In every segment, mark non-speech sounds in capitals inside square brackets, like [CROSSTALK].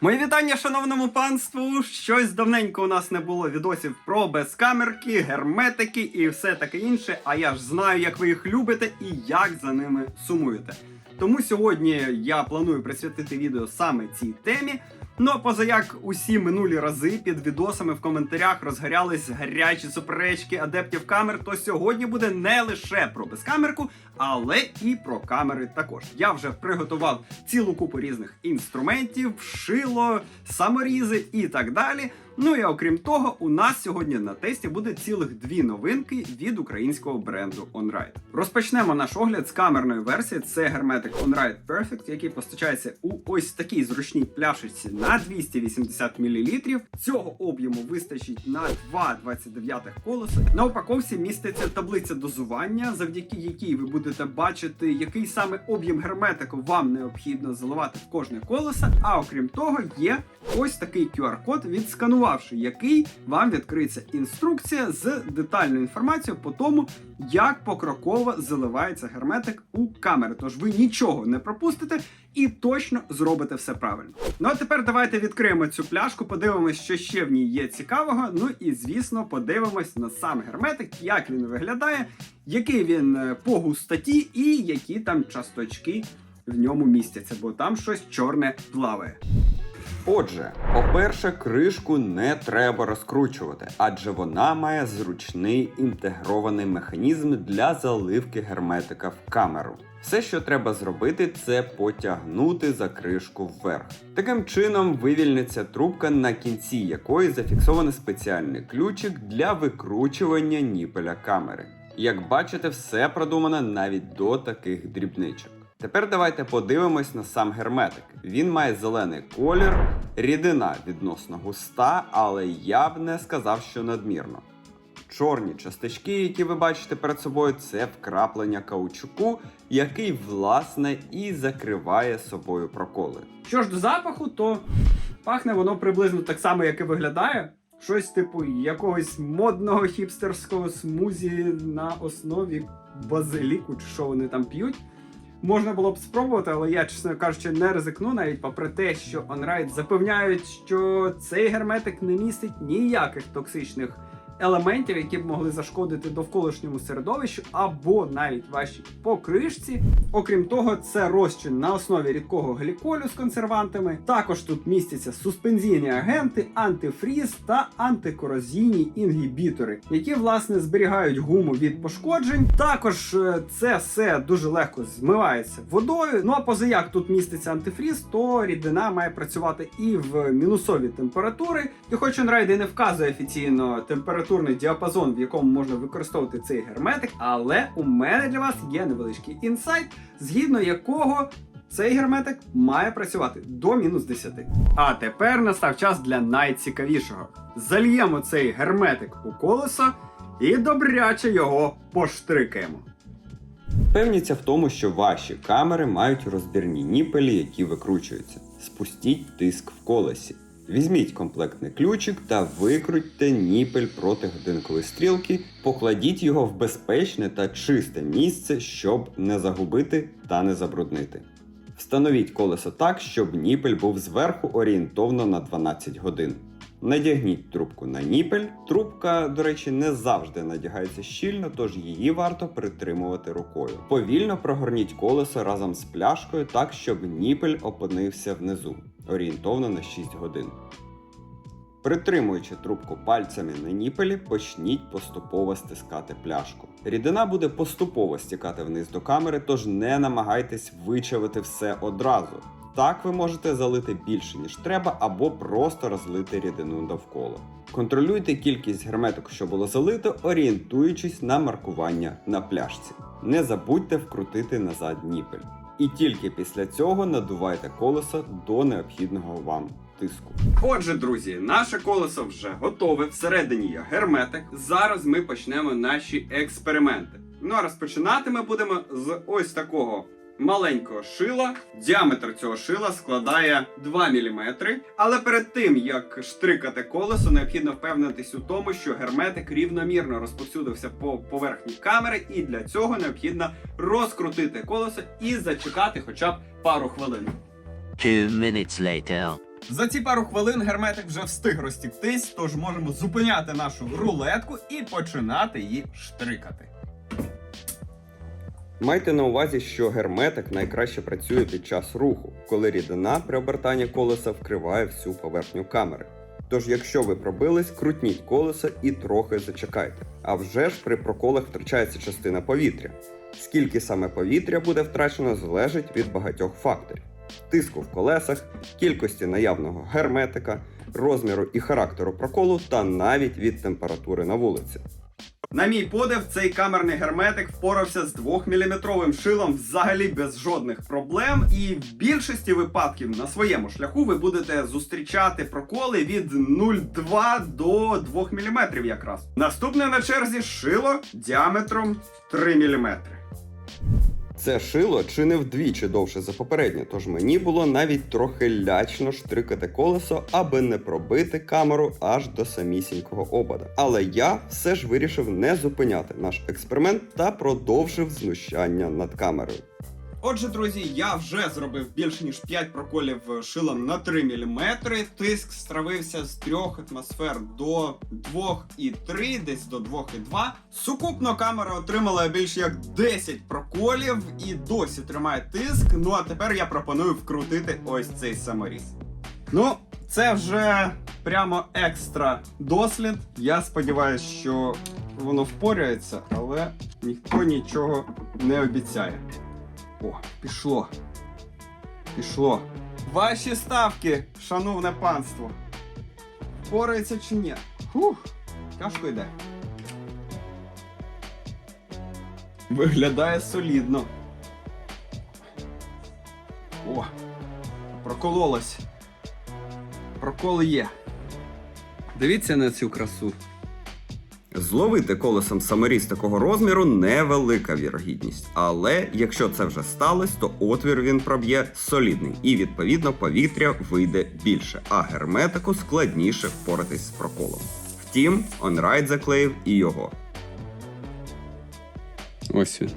Мої вітання шановному панству. Щось давненько у нас не було відосів про безкамерки, герметики і все таке інше. А я ж знаю, як ви їх любите і як за ними сумуєте. Тому сьогодні я планую присвятити відео саме цій темі. Ну а поза як усі минулі рази під відосами в коментарях розгорялись гарячі суперечки адептів камер, то сьогодні буде не лише про безкамерку, але і про камери також. Я вже приготував цілу купу різних інструментів, шило, саморізи і так далі. Ну і окрім того, у нас сьогодні на тесті буде цілих дві новинки від українського бренду OnRide. Розпочнемо наш огляд з камерної версії. Це герметик OnRide Perfect, який постачається у ось такій зручній пляшечці на 280 мл. Цього об'єму вистачить на 2,29 колеса. На упаковці міститься таблиця дозування, завдяки якій ви будете бачити, який саме об'єм герметику вам необхідно заливати в кожне колесо. А окрім того, є ось такий QR-код, відсканувавши який вам відкриється інструкція з детальною інформацією по тому, як покроково заливається герметик у камери. Тож ви нічого не пропустите і точно зробите все правильно. Ну а тепер давайте відкриємо цю пляшку, подивимось, що ще в ній є цікавого. Ну і звісно, подивимось на сам герметик, як він виглядає, який він е, по густоті і які там часточки в ньому містяться, бо там щось чорне плаває. Отже, по-перше, кришку не треба розкручувати, адже вона має зручний інтегрований механізм для заливки герметика в камеру. Все, що треба зробити, це потягнути за кришку вверх. Таким чином вивільниться трубка, на кінці якої зафіксований спеціальний ключик для викручування ніпеля камери. Як бачите, все продумано навіть до таких дрібничок. Тепер давайте подивимось на сам герметик. Він має зелений колір, рідина відносно густа, але я б не сказав, що надмірно. Чорні частички, які ви бачите перед собою, це вкраплення каучуку, який власне і закриває собою проколи. Що ж до запаху, то пахне воно приблизно так само, як і виглядає. Щось типу якогось модного хіпстерського смузі на основі базиліку, чи що вони там п'ють. Можна було б спробувати, але я, чесно кажучи, не ризикну, навіть попри те, що OnRide запевняють, що цей герметик не містить ніяких токсичних елементів, які б могли зашкодити довколишньому середовищу або навіть вашій покришці. Окрім того, це розчин на основі рідкого гліколю з консервантами. Також тут містяться суспензійні агенти, антифріз та антикорозійні інгібітори, які власне зберігають гуму від пошкоджень. Також е, це все дуже легко змивається водою. Ну а позаяк тут міститься антифріз, то рідина має працювати і в мінусові температури. І хоч OnRide не вказує офіційно температурний діапазон, в якому можна використовувати цей герметик, але у мене для вас є невеличкий інсайт, згідно якого цей герметик має працювати до мінус 10. А тепер настав час для найцікавішого. Зальємо цей герметик у колесо і добряче його поштрикаємо. Певніться в тому, що ваші камери мають розбірні ніпелі, які викручуються. Спустіть тиск в колесі. Візьміть комплектний ключик та викрутьте ніпель проти годинкової стрілки, покладіть його в безпечне та чисте місце, щоб не загубити та не забруднити. Встановіть колесо так, щоб ніпель був зверху орієнтовно на 12 годин. Надягніть трубку на ніпель. Трубка, до речі, не завжди надягається щільно, тож її варто притримувати рукою. Повільно прогорніть колесо разом з пляшкою так, щоб ніпель опинився внизу, орієнтовно на 6 годин. Притримуючи трубку пальцями на ніпелі, почніть поступово стискати пляшку. Рідина буде поступово стікати вниз до камери, тож не намагайтесь вичавити все одразу. Так ви можете залити більше, ніж треба, або просто розлити рідину довкола. Контролюйте кількість герметику, що було залито, орієнтуючись на маркування на пляшці. Не забудьте вкрутити назад ніпель. І тільки після цього надувайте колеса до необхідного вам тиску. Отже, друзі, наше колесо вже готове. Всередині є герметик. Зараз ми почнемо наші експерименти. Ну а розпочинати ми будемо з ось такого маленького шила. Діаметр цього шила складає 2 мм. Але перед тим як штрикати колесо, необхідно впевнитись у тому, що герметик рівномірно розповсюдився по поверхні камери, і для цього необхідно розкрутити колесо і зачекати хоча б пару хвилин. Two minutes later. За ці пару хвилин герметик вже встиг розтіктись, тож можемо зупиняти нашу рулетку і починати її штрикати. Майте на увазі, що герметик найкраще працює під час руху, коли рідина при обертанні колеса вкриває всю поверхню камери. Тож, якщо ви пробились, крутніть колесо і трохи зачекайте. А вже ж при проколах втрачається частина повітря. Скільки саме повітря буде втрачено, залежить від багатьох факторів: тиску в колесах, кількості наявного герметика, розміру і характеру проколу та навіть від температури на вулиці. На мій подив, цей камерний герметик впорався з 2-мм шилом взагалі без жодних проблем, і в більшості випадків на своєму шляху ви будете зустрічати проколи від 0,2 до 2 мм якраз. Наступне на черзі шило діаметром 3 мм. Це шило чи не вдвічі довше за попереднє, тож мені було навіть трохи лячно штрикати колесо, аби не пробити камеру аж до самісінького обода. Але я все ж вирішив не зупиняти наш експеримент та продовжив знущання над камерою. Отже, друзі, я вже зробив більше ніж 5 проколів шилом на 3 мм. Тиск стравився з 3 атмосфер до 2,3, десь до 2,2. Сукупно камера отримала більш як 10 проколів і досі тримає тиск. Ну а тепер я пропоную вкрутити ось цей саморіз. Ну, це вже прямо екстра дослід. Я сподіваюся, що воно впоряється, але ніхто нічого не обіцяє. О, пішло. Пішло. Ваші ставки, шановне панство. Впорається чи ні? Фух, тяжко йде. Виглядає солідно. О, прокололось. Проколи є. Дивіться на цю красу. Зловити колесом саморіз такого розміру невелика вірогідність. Але якщо це вже сталося, то отвір він проб'є солідний, і відповідно повітря вийде більше, а герметику складніше впоратись з проколом. Втім, онрайд заклеїв і його. Ось він.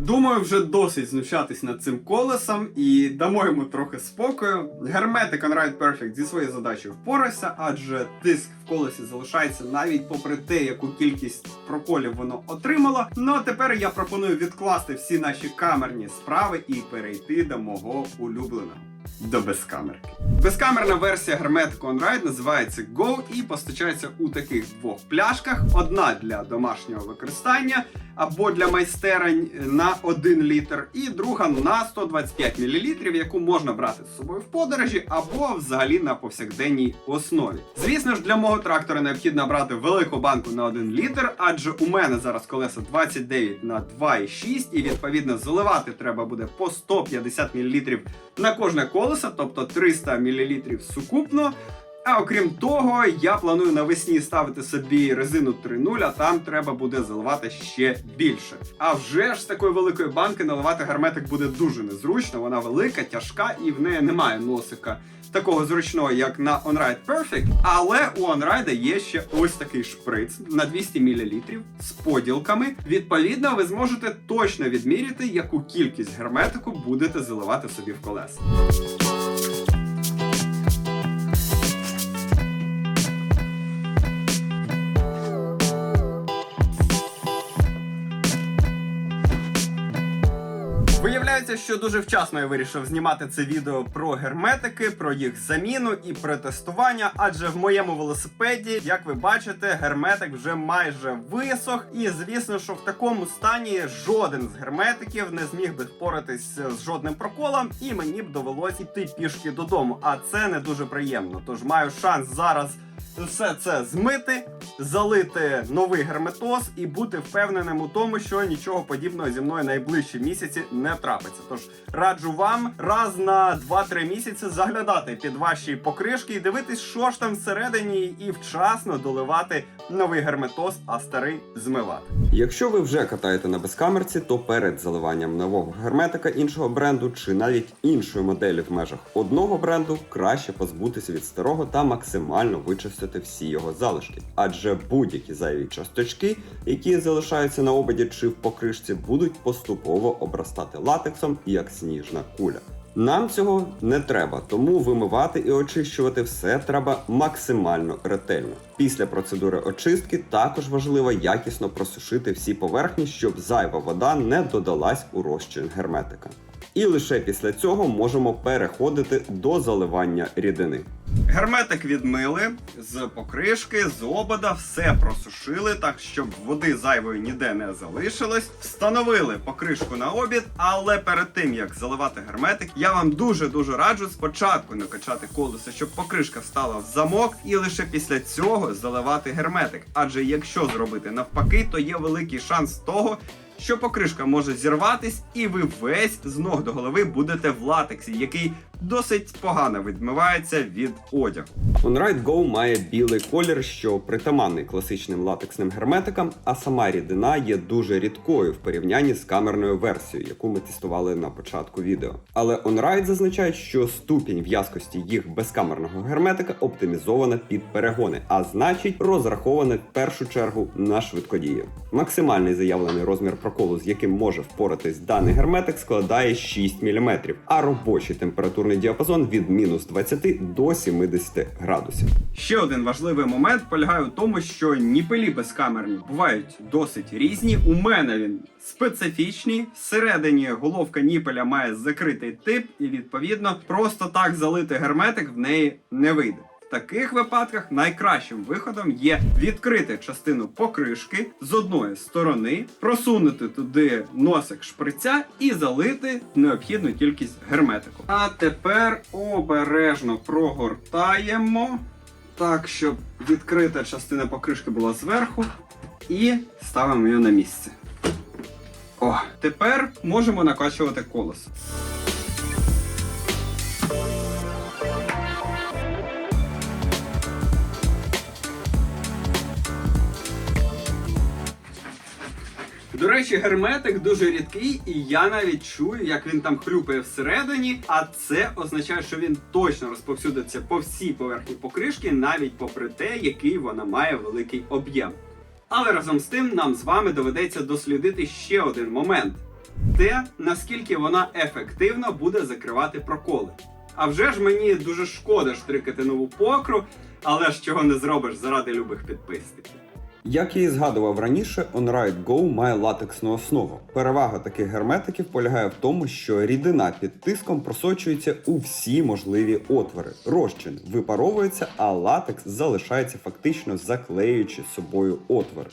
Думаю, вже досить знущатись над цим колесом і дамо йому трохи спокою. Герметик Unride Perfect зі своєю задачею впорався, адже тиск в колесі залишається навіть попри те, яку кількість проколів воно отримало. Ну а тепер я пропоную відкласти всі наші камерні справи і перейти до мого улюбленого. До безкамерки. Безкамерна версія герметику OnRide називається Go і постачається у таких двох пляшках: одна для домашнього використання або для майстерень на 1 літр, і друга на 125 мл, яку можна брати з собою в подорожі або взагалі на повсякденній основі. Звісно ж, для мого трактора необхідно брати велику банку на 1 літр, адже у мене зараз колеса 29 на 2,6 і відповідно заливати треба буде по 150 мл на кожне колесо, тобто 300 мл сукупно. А окрім того, я планую навесні ставити собі резину 3.0, а там треба буде заливати ще більше. А вже ж з такої великої банки наливати герметик буде дуже незручно. Вона велика, тяжка і в неї немає носика такого зручного, як на OnRide Perfect. Але у OnRide є ще ось такий шприц на 200 мл з поділками. Відповідно, ви зможете точно відміряти, яку кількість герметику будете заливати собі в колеса. Виявляється, що дуже вчасно я вирішив знімати це відео про герметики, про їх заміну і про тестування. Адже в моєму велосипеді, як ви бачите, герметик вже майже висох. І звісно, що в такому стані жоден з герметиків не зміг би впоратись з жодним проколом, і мені б довелось йти пішки додому. А це не дуже приємно. Тож маю шанс зараз все це змити, залити новий герметоз і бути впевненим у тому, що нічого подібного зі мною найближчі місяці не трапиться. Тож раджу вам раз на 2-3 місяці заглядати під ваші покришки і дивитись, що ж там всередині, і вчасно доливати новий герметоз, а старий змивати. Якщо ви вже катаєте на безкамерці, то перед заливанням нового герметика іншого бренду чи навіть іншої моделі в межах одного бренду краще позбутися від старого та максимально вичистити всі його залишки. Адже будь-які зайві часточки, які залишаються на ободі чи в покришці, будуть поступово обростати латексом як сніжна куля. Нам цього не треба, тому вимивати і очищувати все треба максимально ретельно. Після процедури очистки також важливо якісно просушити всі поверхні, щоб зайва вода не додалась у розчин герметика. І лише після цього можемо переходити до заливання рідини. Герметик відмили з покришки, з обода, все просушили так, щоб води зайвої ніде не залишилось. Встановили покришку на обід, але перед тим як заливати герметик, я вам дуже дуже раджу спочатку накачати колесо, щоб покришка встала в замок, і лише після цього заливати герметик. Адже якщо зробити навпаки, то є великий шанс того. Що покришка може зірватись, і ви весь з ног до голови будете в латексі, який досить погано відмивається від одягу. OnRide Go має білий колір, що притаманний класичним латексним герметикам, а сама рідина є дуже рідкою в порівнянні з камерною версією, яку ми тестували на початку відео. Але OnRide зазначає, що ступінь в'язкості їх безкамерного герметика оптимізована під перегони, а значить розрахована в першу чергу на швидкодію. Максимальний заявлений розмір проколу, з яким може впоратись даний герметик, складає 6 мм, а робочий температурний діапазон від мінус 20 до 70 градусів. Ще один важливий момент полягає у тому, що ніпелі безкамерні бувають досить різні. У мене він специфічний. Всередині головка ніпеля має закритий тип, і відповідно просто так залити герметик в неї не вийде. Таких випадках найкращим виходом є відкрити частину покришки з одної сторони, просунути туди носик шприця і залити необхідну кількість герметику. А тепер обережно прогортаємо так, щоб відкрита частина покришки була зверху, і ставимо її на місце. О, тепер можемо накачувати колесо. До речі, герметик дуже рідкий, і я навіть чую, як він там хлюпає всередині. А це означає, що він точно розповсюдиться по всій поверхні покришки, навіть попри те, який вона має великий об'єм. Але разом з тим нам з вами доведеться дослідити ще один момент: те, наскільки вона ефективно буде закривати проколи. А вже ж мені дуже шкода штрикати нову покру, але ж чого не зробиш заради любих підписників. Як я і згадував раніше, OnRide Go має латексну основу. Перевага таких герметиків полягає в тому, що рідина під тиском просочується у всі можливі отвори. Розчин випаровується, а латекс залишається фактично заклеюючи собою отвори.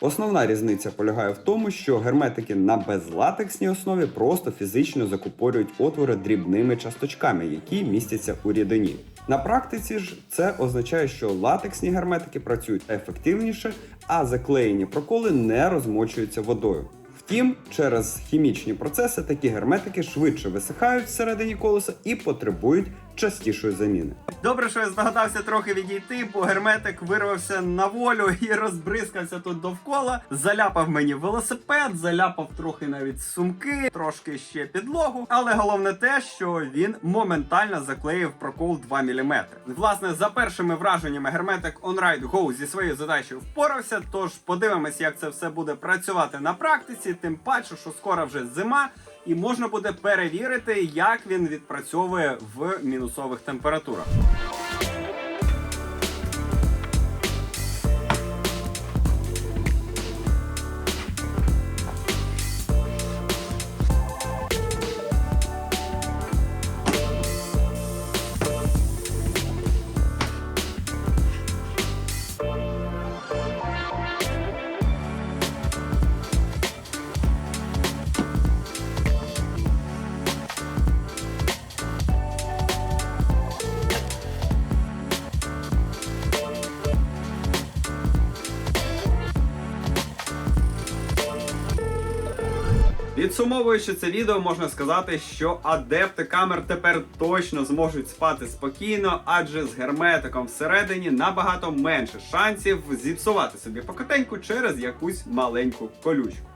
Основна різниця полягає в тому, що герметики на безлатексній основі просто фізично закупорюють отвори дрібними часточками, які містяться у рідині. На практиці ж це означає, що латексні герметики працюють ефективніше, а заклеєні проколи не розмочуються водою. Втім, через хімічні процеси такі герметики швидше висихають всередині колеса і потребують частішої заміни. Добре, що я здогадався трохи відійти, бо герметик вирвався на волю [LAUGHS] і розбризкався тут довкола. Заляпав мені велосипед, заляпав трохи навіть сумки, трошки ще підлогу. Але головне те, що він моментально заклеїв прокол 2 мм. Власне, за першими враженнями герметик OnRide Go зі своєю задачею впорався. Тож подивимось, як це все буде працювати на практиці. Тим паче, що скоро вже зима. І можна буде перевірити, як він відпрацьовує в мінусових температурах. Підсумовуючи це відео, можна сказати, що адепти камер тепер точно зможуть спати спокійно, адже з герметиком всередині набагато менше шансів зіпсувати собі покотеньку через якусь маленьку колючку.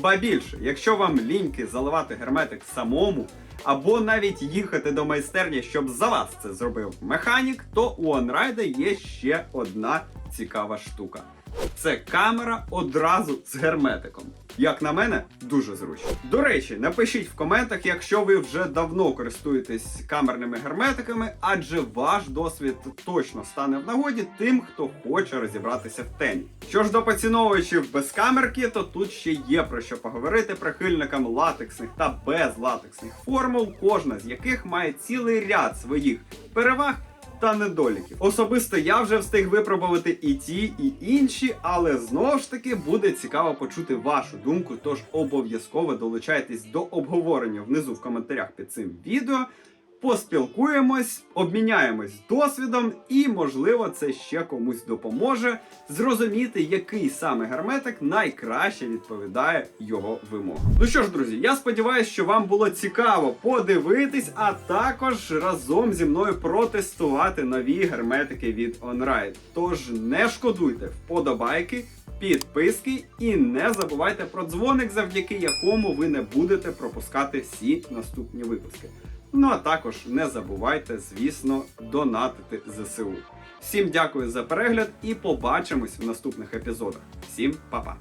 Ба більше, якщо вам ліньки заливати герметик самому, або навіть їхати до майстерні, щоб за вас це зробив механік, то у OnRide є ще одна цікава штука. Це камера одразу з герметиком. Як на мене, дуже зручно. До речі, напишіть в коментах, якщо ви вже давно користуєтесь камерними герметиками, адже ваш досвід точно стане в нагоді тим, хто хоче розібратися в темі. Що ж до поціновувачів без камерки, то тут ще є про що поговорити прихильникам латексних та безлатексних формул, кожна з яких має цілий ряд своїх переваг та недоліків. Особисто я вже встиг випробувати і ті, і інші, але знову ж таки буде цікаво почути вашу думку. Тож обов'язково долучайтесь до обговорення внизу в коментарях під цим відео. Поспілкуємось, обміняємось досвідом, і, можливо, це ще комусь допоможе зрозуміти, який саме герметик найкраще відповідає його вимогам. Ну що ж, друзі, я сподіваюся, що вам було цікаво подивитись, а також разом зі мною протестувати нові герметики від OnRide. Тож не шкодуйте вподобайки. Підписки і не забувайте про дзвоник, завдяки якому ви не будете пропускати всі наступні випуски. Ну а також не забувайте, звісно, донатити ЗСУ. Всім дякую за перегляд і побачимось в наступних епізодах. Всім па-па!